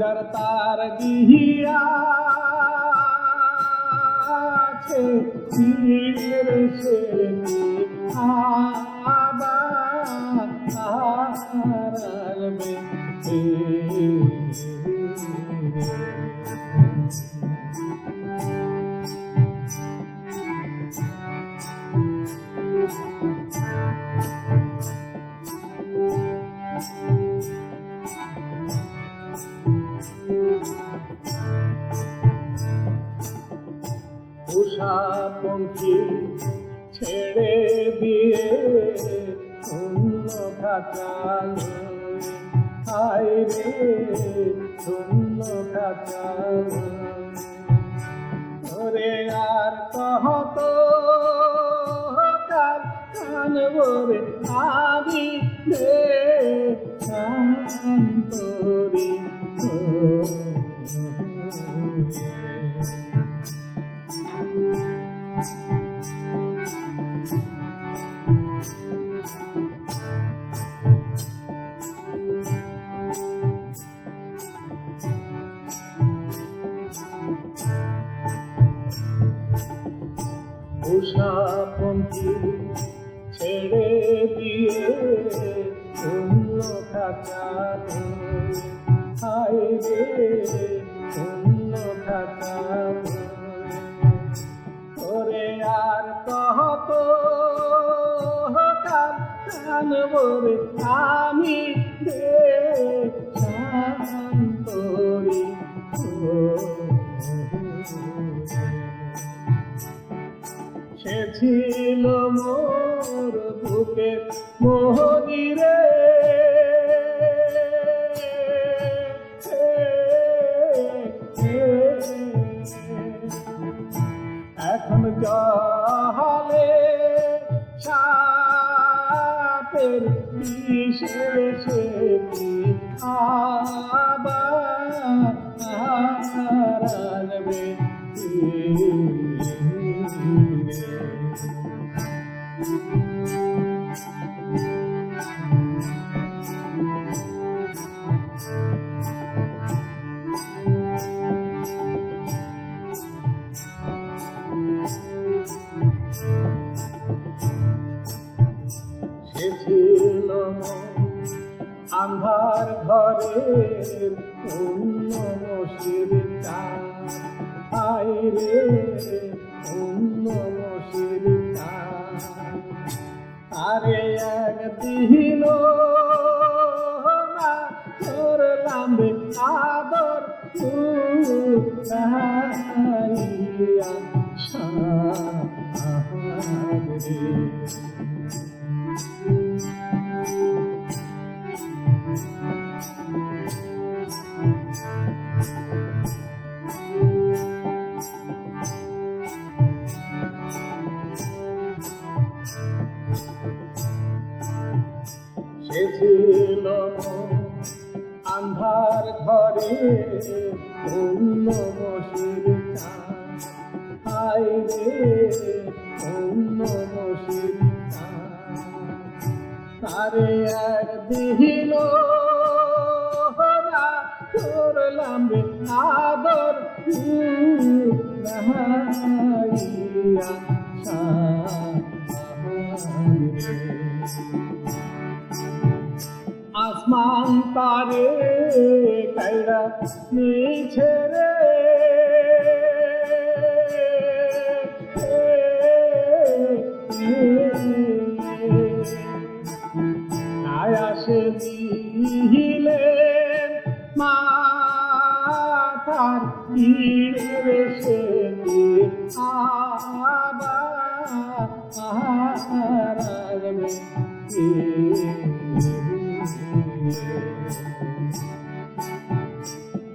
মোজার তার গিহিয়া আছে। তীর সে আবার আসবে উষা পঙ্খী ছেড়ে দিয়ে শূন্য খাতাল হায় রে শূন্য খাতাল ওরে আর কহত কাল কান বরে আমি রে, শান্তরি ও উষা পঙ্খী ছেড়ে দিয়ে শূন্য খাতাল হায় রে। কাল বরে আমি রে শান্তরি সে ছিল মোর বুকে মোহরিরে এখন জলে সাপের বিষে সে কি আবার আসবে আন্ধার ঘরে অন্য মশির রে অন্য মশির আরে একদিন না করলাম আদর উড়াইয়া আন্ধার ঘরে অন্য মশির রে অন্য মশির তারে এক দিল করলাম আদর। তারে কাইরা নিছে